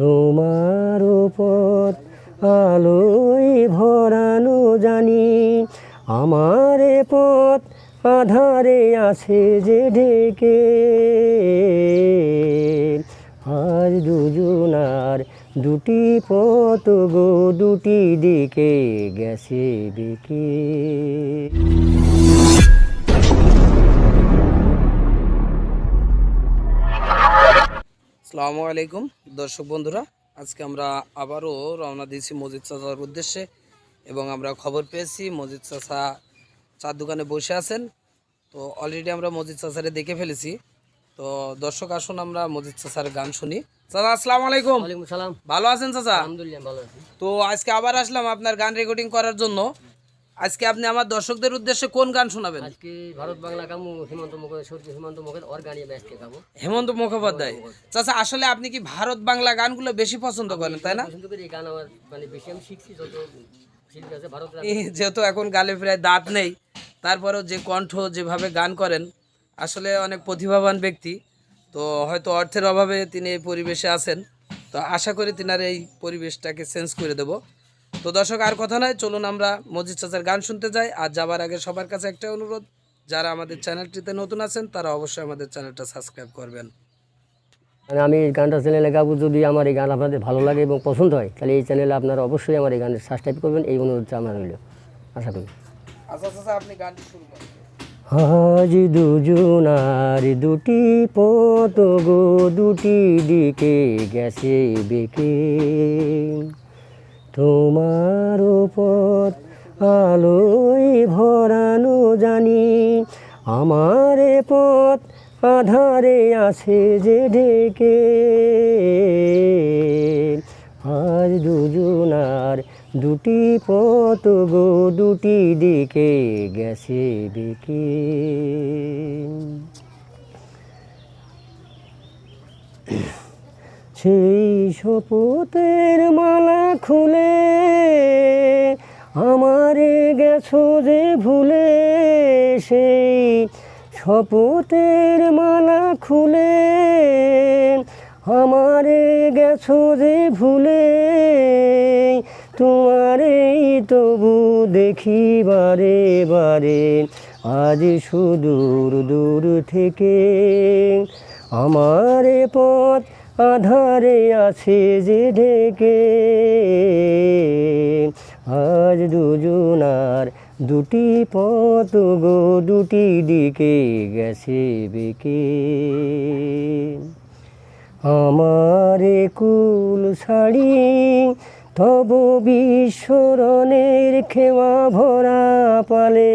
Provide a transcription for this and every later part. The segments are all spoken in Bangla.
তোমার পথ আলোয় ভরানো জানি, আমার পথ আধারে আছে যে ঢেকে। আজ দুজনার দুটি পথ গো, দুটি দিকে গেছে বেঁকে আসসালামু আলাইকুম। দর্শক বন্ধুরা আজকে আমরা আবারও রওনা দিয়েছি মজিদ চাচার উদ্দেশ্যে এবং আমরা খবর পেয়েছি মজিদ চাচা চার দোকানে বসে আছেন। তো অলরেডি আমরা মজিদ চাচারে দেখে ফেলেছি। তো দর্শক আসুন আমরা মজিদ চাচার গান শুনি। চাচা আসসালামু আলাইকুম। ওয়ালাইকুম সালাম ভালো আছেন চাচা? আলহামদুলিল্লাহ ভালো আছি। তো আজকে আবার আসলাম আপনার গান রেকর্ডিং করার জন্য। আজকে আপনি আমার দর্শকদের উদ্দেশ্যে কোন গান শোনাবেন? আজকে ভারত বাংলা গামু হিমন্ত মুখে সূর্য হিমন্ত মুখের ওর আমি আজকে গাবো। হেমন্ত মুখোপাধ্যায়। চাচা আসলে আপনি কি ভারত বাংলা গানগুলো বেশি পছন্দ করেন তাই না? পছন্দ করি এই গান আমার মানে বেশি আমি শিখছি যত শিল্পী আছে ভারত যেহেতু এখন গালে প্রায় দাঁত নেই তারপরেও যে কণ্ঠ যেভাবে গান করেন আসলে অনেক প্রতিভাবান ব্যক্তি। তো হয়তো অর্থের অভাবে তিনি এই পরিবেশে আছেন। তো আশা করি তিনার এই পরিবেশটাকে চেঞ্জ করে দেব। তো দর্শক আর কথা নয় চলুন আমরা মজিদ চাচার গান শুনতে যাই। আর যাবার আগে সবার কাছে একটা অনুরোধ যারা আমাদের চ্যানেলটিতে নতুন আছেন তারা অবশ্যই আমাদের চ্যানেলটা সাবস্ক্রাইব করবেন। মানে আমি এই গানটা চ্যানেলে গাবো যদি আমার এই গান আপনাদের ভালো লাগে এবং পছন্দ হয় তাহলে এই চ্যানেলে আপনারা অবশ্যই আমার এই গানের সাবস্ক্রাইব করবেন। এই অনুরোধটা আমার রইল। আশা করি। আচ্ছা চাচা আপনি গানটি শুরু করেন আজ দুজনার দুটি পথ গো দুটি দিকে গেছে বেঁকে। তোমার পথ আলোয় ভরানো জানি, আমার পথ আধারে আছে যে ঢেকে। আজ দুজনার দুটি পথ গো, দুটি দিকে গেছে বেঁকে সেই শপথের মালা খুলে আমারে গেছো যে ভুলে, সেই শপথের মালা খুলে আমারে গেছো যে ভুলে, তোমারেই তবু দেখি বারে বারে, আজ সুদূর দূর থেকে আমার পথ আধারে আছে যে ঢেকে আজ দুজনার দুটি পথ গো, দুটি দিকে গেছে বেঁকে। আমার কুল শাড়ি তব বিস্মরণের খেওয়া ভরা পালে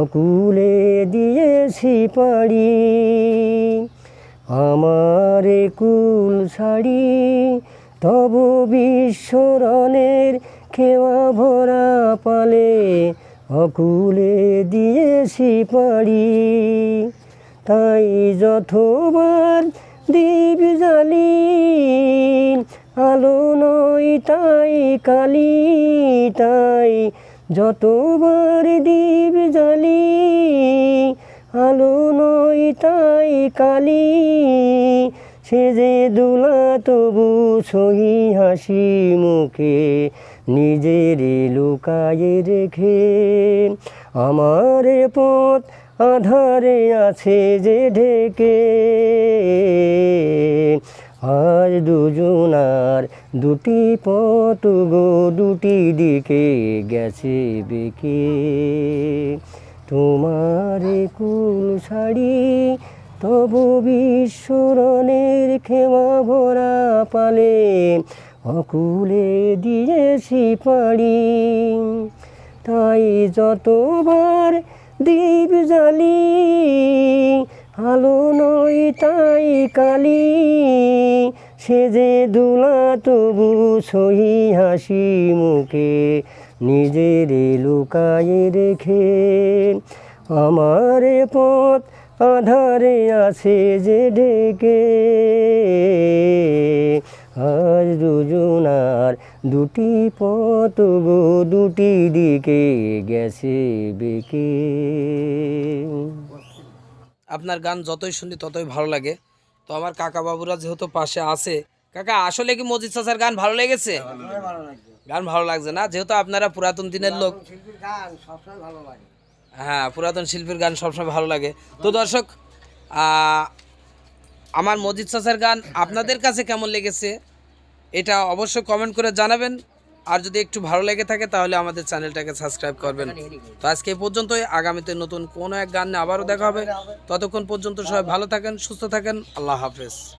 অকুলে দিয়েছি পাড়ি। আমার কুল শাড়ি তব বিশ্বরণের খেওয়া ভরা পালে অকুলে দিয়েছি পাড়ি। তাই যতবার দীপ জালি আলো নয় তাই কালি, তাই যতবার দীপ জালি আলো নয় তাই কালি, সে যে দুলা তবু সহি হাসি মুখে, নিজের লুকায়ে রেখে। আমার পথ আধারে আছে যে ঢেকে। আজ দুজনার দুটি পথ গো, দুটি দিকে গেছে বেঁকে। তোমার কুল শাড়ি তবু বিস্মরণের খেমা ভরা পালে অকুলে দিয়েছি পাড়ি। তাই যতবার দীপ জালি আলো নয় তাই কালি, সে যে দুলা তবু সহি হাসি মুখে নিজের লুকায়ে রেখে আমার পথ আধারে আছে যে ডেকে। আজ দুজনার দুটি পথ গো দুটি দিকে গেছে বেঁকে। আপনার গান যতই শুনি ততই ভালো লাগে। তো আমার কাকা বাবুরা যেহেতু পাশে আছে কাকা আসলে কি মজিদ চাচার গান ভালো লেগেছে? গান ভালো লাগছে না? যেহেতু আপনারা পুরাতন দিনের লোক। হ্যাঁ পুরাতন শিল্পীর গান সবসময় ভালো লাগে। তো দর্শক আমার মজিদ চাচার গান আপনাদের কাছে কেমন লেগেছে এটা অবশ্যই কমেন্ট করে জানাবেন। আর যদি একটু ভালো লেগে থাকে তাহলে আমাদের চ্যানেলটাকে সাবস্ক্রাইব করবেন। তো আজকে এই পর্যন্তই, আগামীতে নতুন কোনো এক গান নিয়ে আবারও দেখা হবে। ততক্ষণ পর্যন্ত সবাই ভালো থাকেন, সুস্থ থাকেন, আল্লাহ হাফেজ।